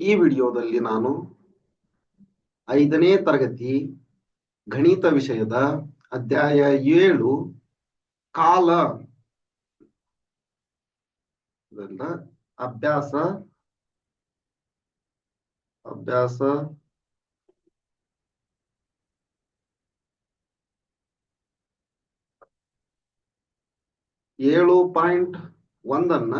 ಈ ವಿಡಿಯೋದಲ್ಲಿ ನಾನು ಐದನೇ ತರಗತಿ ಗಣಿತ ವಿಷಯದ ಅಧ್ಯಾಯ ಏಳು ಕಾಲ ಅಭ್ಯಾಸ ಅಭ್ಯಾಸ ಏಳು ಪಾಯಿಂಟ್ ಒಂದನ್ನ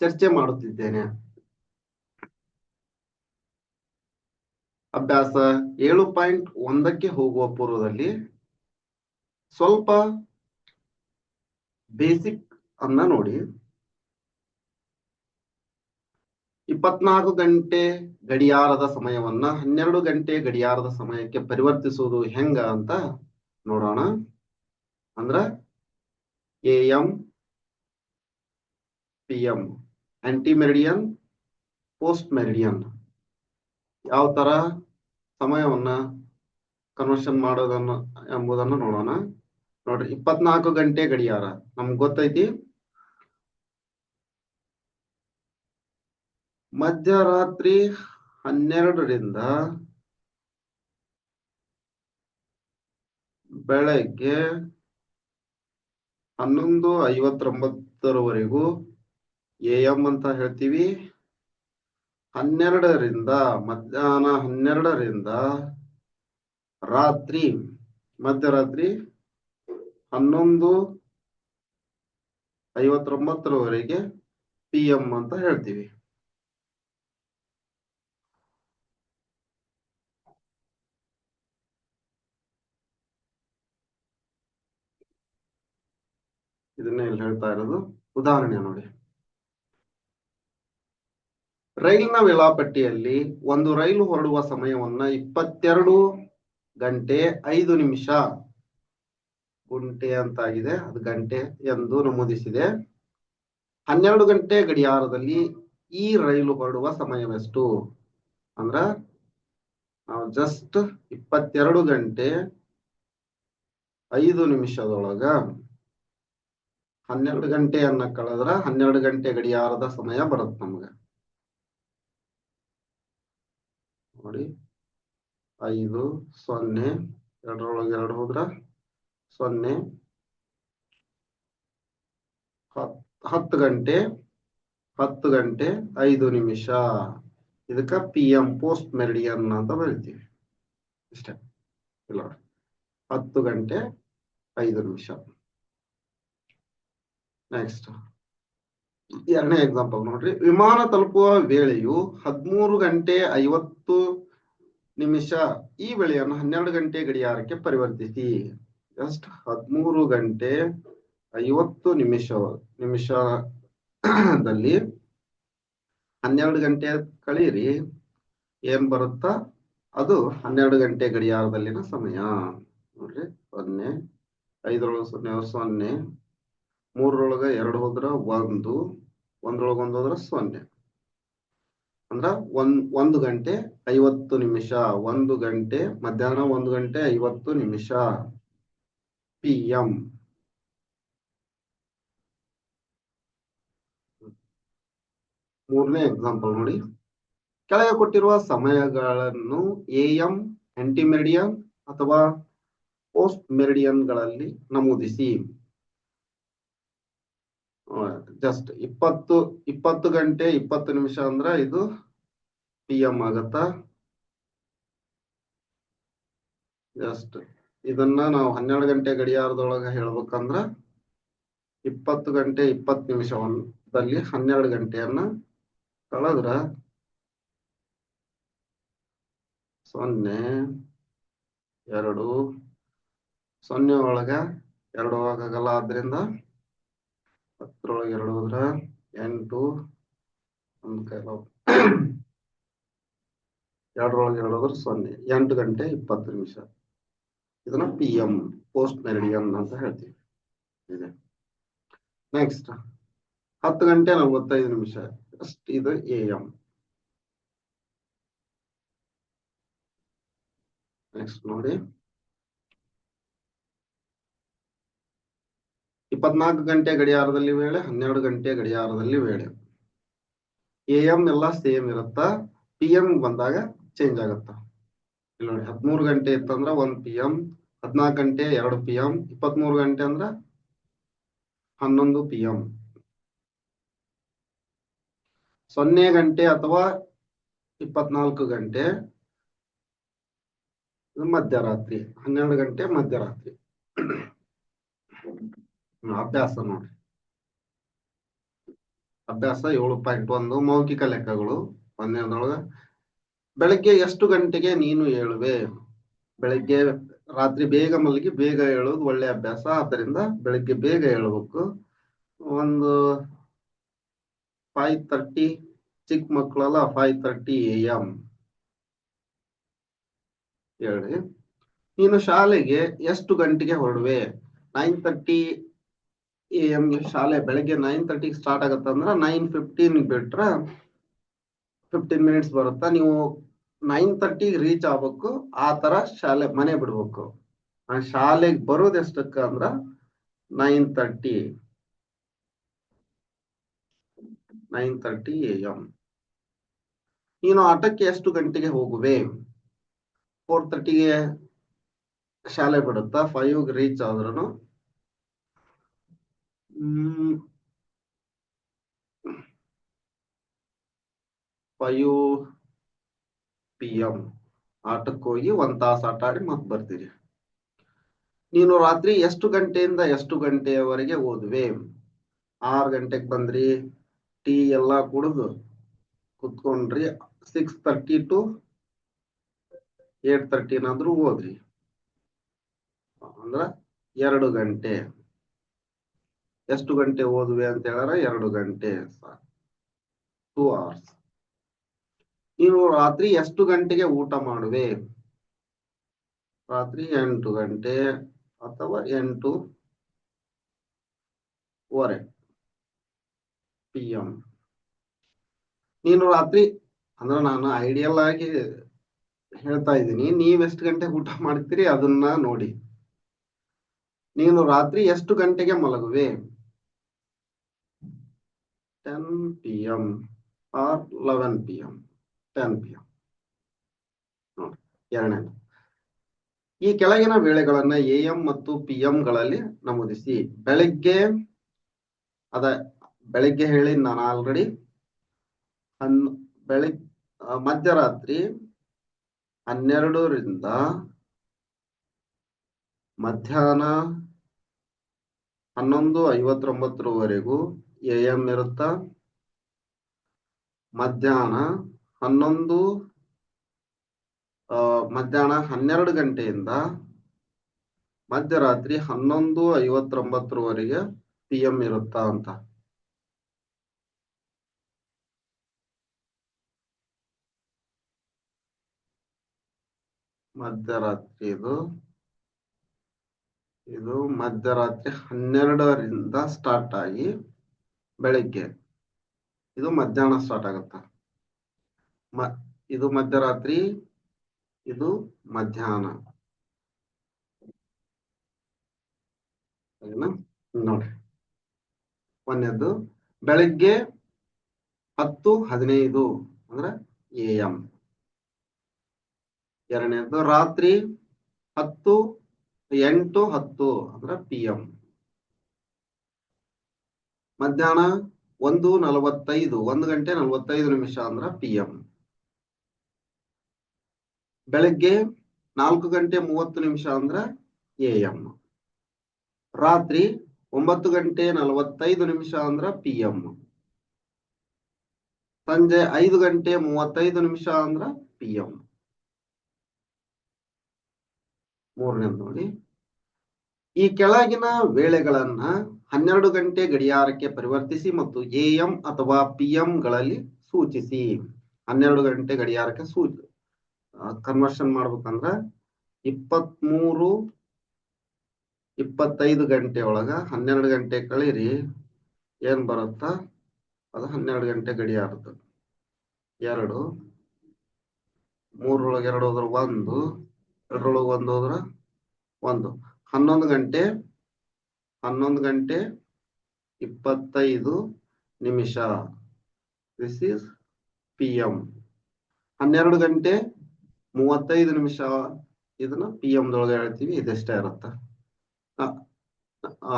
ಚರ್ಚೆ ಮಾಡುತ್ತಿದ್ದೇನೆ. ಅಭ್ಯಾಸ ಏಳು ಪಾಯಿಂಟ್ ಒಂದಕ್ಕೆ ಹೋಗುವ ಪೂರ್ವದಲ್ಲಿ ಸ್ವಲ್ಪ ಬೇಸಿಕ್ ಅನ್ನ ನೋಡಿ. ಇಪ್ಪತ್ನಾಲ್ಕು ಗಂಟೆ ಗಡಿಯಾರದ ಸಮಯವನ್ನ ಹನ್ನೆರಡು ಗಂಟೆ ಗಡಿಯಾರದ ಸಮಯಕ್ಕೆ ಪರಿವರ್ತಿಸುವುದು ಹೆಂಗ ಅಂತ ನೋಡೋಣ. ಅಂದ್ರ A M, P M ante meridian post meridian ಯಾವ ತರ ಸಮಯವನ್ನ ಕನ್ವರ್ಷನ್ ಮಾಡೋದನ್ನ ಎಂಬುದನ್ನು ನೋಡೋಣ. ನೋಡ್ರಿ, ಇಪ್ಪತ್ನಾಲ್ಕು ಗಂಟೆ ಗಡಿಯಾರ. ನಮ್ಗೆ ಗೊತ್ತೈತಿ? ಮಧ್ಯರಾತ್ರಿ ಹನ್ನೆರಡರಿಂದ ಬೆಳಗ್ಗೆ ಹನ್ನೊಂದು ಐವತ್ತೊಂಬತ್ತರವರೆಗೂ ಎ ಎಂ ಅಂತ ಹೇಳ್ತೀವಿ. ಹನ್ನೆರಡರಿಂದ, ಮಧ್ಯಾಹ್ನ ಹನ್ನೆರಡರಿಂದ ರಾತ್ರಿ, ಮಧ್ಯರಾತ್ರಿ ಹನ್ನೊಂದು ಐವತ್ತೊಂಬತ್ತರವರೆಗೆ ಪಿ ಎಂ ಅಂತ ಹೇಳ್ತೀವಿ. ಇದನ್ನೇ ಇಲ್ಲಿ ಹೇಳ್ತಾ ಇರೋದು. ಉದಾಹರಣೆ ನೋಡಿ. ರೈಲಿನ ವೇಳಾಪಟ್ಟಿಯಲ್ಲಿ ಒಂದು ರೈಲು ಹೊರಡುವ ಸಮಯವನ್ನ ಇಪ್ಪತ್ತೆರಡು ಗಂಟೆ ಐದು ನಿಮಿಷ ಗುಂಟೆ ಅಂತಾಗಿದೆ. ಅದು ಗಂಟೆ ಎಂದು ನಮೂದಿಸಿದೆ. ಹನ್ನೆರಡು ಗಂಟೆ ಗಡಿಯಾರದಲ್ಲಿ ಈ ರೈಲು ಹೊರಡುವ ಸಮಯವೆಷ್ಟು? ಅಂದ್ರ ನಾವು ಜಸ್ಟ್ ಇಪ್ಪತ್ತೆರಡು ಗಂಟೆ ಐದು ನಿಮಿಷದೊಳಗ ಹನ್ನೆರಡು ಗಂಟೆಯನ್ನ ಕಳೆದ್ರ ಹನ್ನೆರಡು ಗಂಟೆ ಗಡಿಯಾರದ ಸಮಯ ಬರುತ್ತೆ ನಮ್ಗ. ನೋಡಿ. ಐದು, ಸೊನ್ನೆ, ಎರಡರೊಳಗೆ ಎರಡು ಹೋದ್ರ? ಸೊನ್ನೆ. ಹತ್, ಹತ್ತು ಗಂಟೆ ಹತ್ತು ಗಂಟೆ, ಐದು ನಿಮಿಷ. ಇದಕ್ಕ ಪಿ ಎಂ ಪೋಸ್ಟ್ ಮೆರಿಡಿಯನ್ ಅಂತ ಬರಿತೀವಿ. ಇಷ್ಟೇ. ಇಲ್ಲ. ಹತ್ತು ಗಂಟೆ, ಐದು ನಿಮಿಷ. ನೆಕ್ಸ್ಟ್ ಎರಡನೇ ಎಕ್ಸಾಂಪಲ್ ನೋಡ್ರಿ. ವಿಮಾನ ತಲುಪುವ ವೇಳೆಯು ಹದಿಮೂರು ಗಂಟೆ ಐವತ್ತು ನಿಮಿಷ ಈ ವೇಳೆಯನ್ನು ಹನ್ನೆರಡು ಗಂಟೆ ಗಡಿಯಾರಕ್ಕೆ ಪರಿವರ್ತಿಸಿ. ಜಸ್ಟ್ ಹದಿಮೂರು ಗಂಟೆ ಐವತ್ತು ನಿಮಿಷ, ನಿಮಿಷದಲ್ಲಿ ಹನ್ನೆರಡು ಗಂಟೆ ಕಳೀರಿ. ಏನ್ ಬರುತ್ತಾ? ಅದು ಹನ್ನೆರಡು ಗಂಟೆ ಗಡಿಯಾರದಲ್ಲಿನ ಸಮಯ. ನೋಡ್ರಿ ಸೊನ್ನೆ ಐದರೊಳಗೆ ಸೊನ್ನೆ ಸೊನ್ನೆ, ಮೂರರೊಳಗ ಎರಡು ಹೋದ್ರ ಒಂದು. ಒಂದ್ರೊಳಗ ಒಂದ್ ಹೋದ್ರ ಸೊನ್ನೆ. ಅಂದ್ರ ಒಂದ್, ಒಂದು ಗಂಟೆ ಐವತ್ತು ನಿಮಿಷ, ಒಂದು ಗಂಟೆ ಮಧ್ಯಾಹ್ನ ಒಂದು ಗಂಟೆ ಐವತ್ತು ನಿಮಿಷ ಪಿ ಎಂ ಮೂರನೇ ಎಕ್ಸಾಂಪಲ್ ನೋಡಿ. ಕೆಳಗೆ ಕೊಟ್ಟಿರುವ ಸಮಯಗಳನ್ನು ಎ ಎಂ ಆಂಟಿಮೆರಿಡಿಯನ್ ಅಥವಾ ಪೋಸ್ಟ್ ಮೆರಿಡಿಯನ್ಗಳಲ್ಲಿ ನಮೂದಿಸಿ. ಜಸ್ಟ್ ಇಪ್ಪತ್ತು ಇಪ್ಪತ್ತು ಗಂಟೆ ಇಪ್ಪತ್ತು ನಿಮಿಷ ಅಂದ್ರ ಇದು ಪಿ ಎಂ ಆಗತ್ತ? ಜಸ್ಟ್ ಇದನ್ನ ನಾವು ಹನ್ನೆರಡು ಗಂಟೆ ಗಡಿಯಾರದೊಳಗ ಹೇಳ್ಬೇಕಂದ್ರ ಇಪ್ಪತ್ತು ಗಂಟೆ ಇಪ್ಪತ್ತು ನಿಮಿಷದಲ್ಲಿ ಹನ್ನೆರಡು ಗಂಟೆಯನ್ನ ಕಳೆದ್ರ ಸೊನ್ನೆ, ಎರಡು, ಸೊನ್ನೆ ಒಳಗ ಎರಡು ಆಗಲ್ಲ. ಆದ್ರಿಂದ ಹತ್ತರೊಳಗೆ ಎರಡು ಹೋದ್ರ ಎಂಟು ಒಂದು ಕೈ ಎರಡರೊಳಗೆ ಎರಡು ಹೋದ್ರ ಸೊನ್ನೆ, ಎಂಟು ಗಂಟೆ ಇಪ್ಪತ್ತು ನಿಮಿಷ. ಇದನ್ನ ಪಿ ಎಂ ಪೋಸ್ಟ್ ಮೆರಿಡಿಯನ್ ಅಂತ ಹೇಳ್ತೀವಿ. ಇದೆ. ನೆಕ್ಸ್ಟ್ ಹತ್ತು ಗಂಟೆ ನಲವತ್ತೈದು ನಿಮಿಷ. ಅಷ್ಟು ಇದು ಎ ಎಂ ನೆಕ್ಸ್ಟ್ ನೋಡಿ. ಇಪ್ಪತ್ನಾಲ್ಕು ಗಂಟೆ ಗಡಿಯಾರದಲ್ಲಿ ವೇಳೆ, ಹನ್ನೆರಡು ಗಂಟೆ ಗಡಿಯಾರದಲ್ಲಿ ವೇಳೆ. ಎ ಎಂ ಎಲ್ಲ ಸೇಮ್ ಇರುತ್ತಾ? ಪಿ ಎಂ ಬಂದಾಗ ಚೇಂಜ್ ಆಗುತ್ತ? ಇಲ್ಲಿ ನೋಡಿ, ಹದಿಮೂರು ಗಂಟೆ ಇತ್ತಂದ್ರ ಒಂದ್ ಪಿ ಎಂ ಹದಿನಾಲ್ಕು ಗಂಟೆ ಎರಡು ಪಿ ಎಂ ಇಪ್ಪತ್ಮೂರು ಗಂಟೆ ಅಂದ್ರ ಹನ್ನೊಂದು ಪಿ ಎಂ ಸೊನ್ನೆ ಗಂಟೆ ಅಥವಾ ಇಪ್ಪತ್ನಾಲ್ಕು ಗಂಟೆ ಮಧ್ಯರಾತ್ರಿ, ಹನ್ನೆರಡು ಗಂಟೆ ಮಧ್ಯರಾತ್ರಿ. ಅಭ್ಯಾಸ ನೋಡ್ರಿ ಅಭ್ಯಾಸ ಏಳು ಪಾಯಿಂಟ್ ಒಂದು, ಮೌಖಿಕ ಲೆಕ್ಕಗಳು ಒಂದನೇದೊಳಗ ಬೆಳಗ್ಗೆ ಎಷ್ಟು ಗಂಟೆಗೆ ನೀನು ಏಳುವೆ? ಬೆಳಗ್ಗೆ ರಾತ್ರಿ ಬೇಗ ಮಲಗಿ ಬೇಗ ಹೇಳೋದು ಒಳ್ಳೆ ಅಭ್ಯಾಸ. ಆದ್ದರಿಂದ ಬೆಳಗ್ಗೆ ಬೇಗ ಏಳಬೇಕು. ಒಂದು ಫೈವ್ ತರ್ಟಿ ಚಿಕ್ಕ ಮಕ್ಕಳೆಲ್ಲ ಫೈವ್ ತರ್ಟಿ ಎ ಎಂ ಹೇಳಿ. ನೀನು ಶಾಲೆಗೆ ಎಷ್ಟು ಗಂಟೆಗೆ ಹೊರಡುವೆ? ನೈನ್ ತರ್ಟಿ ಎ ಎಂ ಶಾಲೆ ಬೆಳಗ್ಗೆ ನೈನ್ ತರ್ಟಿಗೆ ಸ್ಟಾರ್ಟ್ ಆಗತ್ತಂದ್ರ ನೈನ್ ಫಿಫ್ಟೀನ್ ಬಿಟ್ರೆ ಫಿಫ್ಟೀನ್ ಮಿನಿಟ್ಸ್ ಬರುತ್ತಾ. ನೀವು ನೈನ್ ತರ್ಟಿಗೆ ರೀಚ್ ಆಗ್ಬೇಕು, ಆ ತರ ಶಾಲೆ, ಮನೆ ಬಿಡ್ಬೇಕು. ಆ ಶಾಲೆಗೆ ಬರೋದ್ ಎಷ್ಟಕ್ಕ ಅಂದ್ರ nine thirty nine thirty A M ನೀನು ಆಟಕ್ಕೆ ಎಷ್ಟು ಗಂಟೆಗೆ ಹೋಗುವೆ? ಫೋರ್ ತರ್ಟಿಗೆ ಶಾಲೆ ಬಿಡುತ್ತಾ? ಫೈವ್ ರೀಚ್ ಆದ್ರೂ ಫೈವ್ ಪಿ ಎಂ ಆಟಕ್ಕೆ ಹೋಗಿ ಒಂದ್ ತಾಸು ಆಟ ಆಡಿ ಮತ್ ಬರ್ತೀರಿ. ನೀನು ರಾತ್ರಿ ಎಷ್ಟು ಗಂಟೆಯಿಂದ ಎಷ್ಟು ಗಂಟೆಯವರೆಗೆ ಓದುವೆ? ಆರು ಗಂಟೆಗೆ ಬಂದ್ರಿ, ಟೀ ಎಲ್ಲಾ ಕುಡಿದು ಕುತ್ಕೊಂಡ್ರಿ ಸಿಕ್ಸ್ ತರ್ಟಿ ಟು ಏಟ್ ತರ್ಟಿನಾದ್ರೂ ಓದ್ರಿ. ಅಂದ್ರ ಎರಡು ಗಂಟೆ. ಎಷ್ಟು ಗಂಟೆ ಓದುವೆ ಅಂತ ಹೇಳ ಎರಡು ಗಂಟೆ ಟೂ ಅವರ್ಸ್ ನೀನು ರಾತ್ರಿ ಎಷ್ಟು ಗಂಟೆಗೆ ಊಟ ಮಾಡುವೆ? ರಾತ್ರಿ ಎಂಟು ಗಂಟೆ ಅಥವಾ ಎಂಟು ವರೆ ಪಿ ಎಂ ನೀನು ರಾತ್ರಿ, ಅಂದ್ರೆ ನಾನು ಐಡಿಯಲ್ ಆಗಿ ಹೇಳ್ತಾ ಇದ್ದೀನಿ, ನೀವ್ ಎಷ್ಟು ಗಂಟೆಗೆ ಊಟ ಮಾಡ್ತೀರಿ ಅದನ್ನ ನೋಡಿ. ನೀನು ರಾತ್ರಿ ಎಷ್ಟು ಗಂಟೆಗೆ ಮಲಗುವೆ? Ten P M or eleven P M ten P M ನೋಡಿ ಎರಡನೇದು ಈ ಕೆಳಗಿನ ವೇಳೆಗಳನ್ನ ಎ ಎಂ ಮತ್ತು ಪಿ ಗಳಲ್ಲಿ ನಮೂದಿಸಿ. ಬೆಳಗ್ಗೆ, ಅದ ಬೆಳಗ್ಗೆ ಹೇಳಿ ನಾನು ಆಲ್ರೆಡಿ ಹನ್ ಬೆಳಗ್ ಮಧ್ಯರಾತ್ರಿ ಹನ್ನೆರಡರಿಂದ ಮಧ್ಯಾಹ್ನ ಹನ್ನೊಂದು ಐವತ್ತೊಂಬತ್ತರವರೆಗೂ ಎ ಇರುತ್ತ. ಮಧ್ಯಾಹ್ನ ಹನ್ನೊಂದು ಮಧ್ಯಾಹ್ನ ಹನ್ನೆರಡು ಗಂಟೆಯಿಂದ ಮಧ್ಯರಾತ್ರಿ ಹನ್ನೊಂದು ಐವತ್ತೊಂಬತ್ತರವರೆಗೆ ಪಿ ಎಂ ಇರುತ್ತಾ ಅಂತ. ಮಧ್ಯರಾತ್ರಿ ಇದು. ಇದು ಮಧ್ಯರಾತ್ರಿ ಹನ್ನೆರಡರಿಂದ ಸ್ಟಾರ್ಟ್ ಆಗಿ ಬೆಳಿಗ್ಗೆ. ಇದು ಮಧ್ಯಾಹ್ನ ಸ್ಟಾರ್ಟ್ ಆಗುತ್ತ? ಮ, ಇದು ಮಧ್ಯರಾತ್ರಿ, ಇದು ಮಧ್ಯಾಹ್ನ. ನೋಡ್ರಿ ಒಂದನೇದ್ದು ಬೆಳಗ್ಗೆ ಹತ್ತು ಹದಿನೈದು, ಅಂದ್ರೆ ಎ ಎಂ. ಎರಡನೇದು ರಾತ್ರಿ ಹತ್ತು ಎಂಟು ಹತ್ತು, ಅಂದ್ರೆ ಪಿ ಎಂ. ಮಧ್ಯಾಹ್ನ ಒಂದು ನಲವತ್ತೈದು, ಒಂದು ಗಂಟೆ ನಲವತ್ತೈದು ನಿಮಿಷ ಅಂದ್ರ ಪಿ ಎಂ ಬೆಳಗ್ಗೆ ನಾಲ್ಕು ಗಂಟೆ ಮೂವತ್ತು ನಿಮಿಷ ಅಂದ್ರ ಎ ಎಂ ರಾತ್ರಿ ಒಂಬತ್ತು ಗಂಟೆ ನಲವತ್ತೈದು ನಿಮಿಷ ಅಂದ್ರ ಪಿ ಎಂ ಸಂಜೆ ಐದು ಗಂಟೆ ಮೂವತ್ತೈದು ನಿಮಿಷ ಅಂದ್ರ ಪಿ ಎಂ ಮೂರನೇದು ನೋಡಿ. ಈ ಕೆಳಗಿನ ವೇಳೆಗಳನ್ನ ಹನ್ನೆರಡು ಗಂಟೆ ಗಡಿಯಾರಕ್ಕೆ ಪರಿವರ್ತಿಸಿ ಮತ್ತು ಎ ಎಂ ಅಥವಾ ಪಿ ಗಳಲ್ಲಿ ಸೂಚಿಸಿ. ಹನ್ನೆರಡು ಗಂಟೆ ಗಡಿಯಾರಕ್ಕೆ ಸೂಚಿ ಕನ್ವರ್ಷನ್ ಮಾಡ್ಬೇಕಂದ್ರ ಇಪ್ಪತ್ಮೂರು, ಇಪ್ಪತ್ತೈದು ಗಂಟೆ ಒಳಗ ಹನ್ನೆರಡು ಗಂಟೆ ಕಳೀರಿ. ಏನ್ ಬರುತ್ತ? ಅದು ಹನ್ನೆರಡು ಗಂಟೆ ಗಡಿಯಾರದ್ದು. ಎರಡು ಮೂರೊಳಗೆ ಎರಡು ಹೋದ್ರ ಒಂದು, ಎರಡರೊಳಗೆ ಒಂದು ಹೋದ್ರ ಒಂದು. ಹನ್ನೊಂದು ಗಂಟೆ ಹನ್ನೊಂದು ಗಂಟೆ ಇಪ್ಪತ್ತೈದು ನಿಮಿಷ. ದಿಸ್ ಈಸ್ ಪಿ ಎಂ ಹನ್ನೆರಡು ಗಂಟೆ ಮೂವತ್ತೈದು ನಿಮಿಷ. ಇದನ್ನ ಪಿ ಎಂ ದೊಳಗೆ ಹೇಳ್ತೀವಿ, ಇದೆಷ್ಟೇ ಇರುತ್ತ.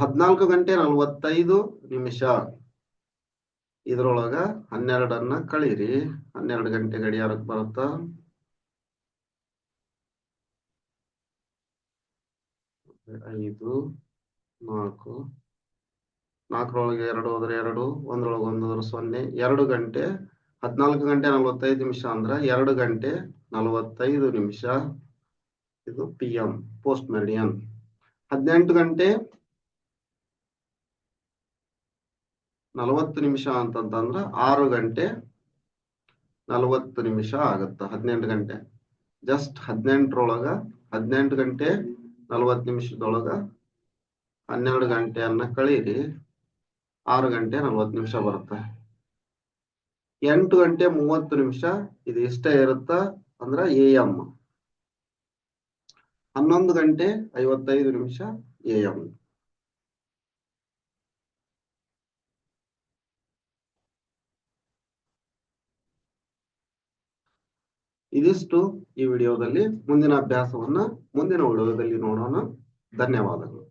ಹದಿನಾಲ್ಕು ಗಂಟೆ ನಲವತ್ತೈದು ನಿಮಿಷ. ಇದ್ರೊಳಗ ಹನ್ನೆರಡನ್ನ ಕಳೀರಿ. ಹನ್ನೆರಡು ಗಂಟೆ ಗಡಿಯಾರಕ್ಕೆ ಬರುತ್ತ? ಐದು, ನಾಲ್ಕು, ನಾಲ್ಕರೊಳಗೆ ಎರಡು ಹೋದ್ರೆ ಎರಡು, ಒಂದರೊಳಗೆ ಒಂದು ಹೋದ್ರೆ ಸೊನ್ನೆ, ಎರಡು ಗಂಟೆ ಹದಿನಾಲ್ಕು ಗಂಟೆ ನಲವತ್ತೈದು ನಿಮಿಷ ಅಂದ್ರೆ ಎರಡು ಗಂಟೆ ನಲವತ್ತೈದು ನಿಮಿಷ. ಇದು ಪಿ ಎಂ ಪೋಸ್ಟ್ ಮೆರಿಡಿಯನ್ ಹದಿನೆಂಟು ಗಂಟೆ ನಲವತ್ತು ನಿಮಿಷ ಅಂತಂತಂದ್ರೆ ಆರು ಗಂಟೆ ನಲವತ್ತು ನಿಮಿಷ ಆಗುತ್ತೆ, ಹದಿನೆಂಟು ಗಂಟೆ. ಜಸ್ಟ್ ಹದಿನೆಂಟರೊಳಗ ಹದಿನೆಂಟು ಗಂಟೆ ನಲವತ್ತು ನಿಮಿಷದೊಳಗ ಹನ್ನೆರಡು ಗಂಟೆಯನ್ನ ಕಳೀರಿ ಆರು ಗಂಟೆ ನಲವತ್ತು ನಿಮಿಷ ಬರುತ್ತೆ. ಎಂಟು ಗಂಟೆ ಮೂವತ್ತು ನಿಮಿಷ ಇದು ಇಷ್ಟೇ ಇರುತ್ತ ಅಂದ್ರ ಎ ಎಂ ಹನ್ನೊಂದು ಗಂಟೆ ಐವತ್ತೈದು ನಿಮಿಷ ಎ ಎಂ ಇದಿಷ್ಟು ಈ ವಿಡಿಯೋದಲ್ಲಿ ಮುಂದಿನ ಅಭ್ಯಾಸವನ್ನ ಮುಂದಿನ ವಿಡಿಯೋದಲ್ಲಿ ನೋಡೋಣ. ಧನ್ಯವಾದಗಳು.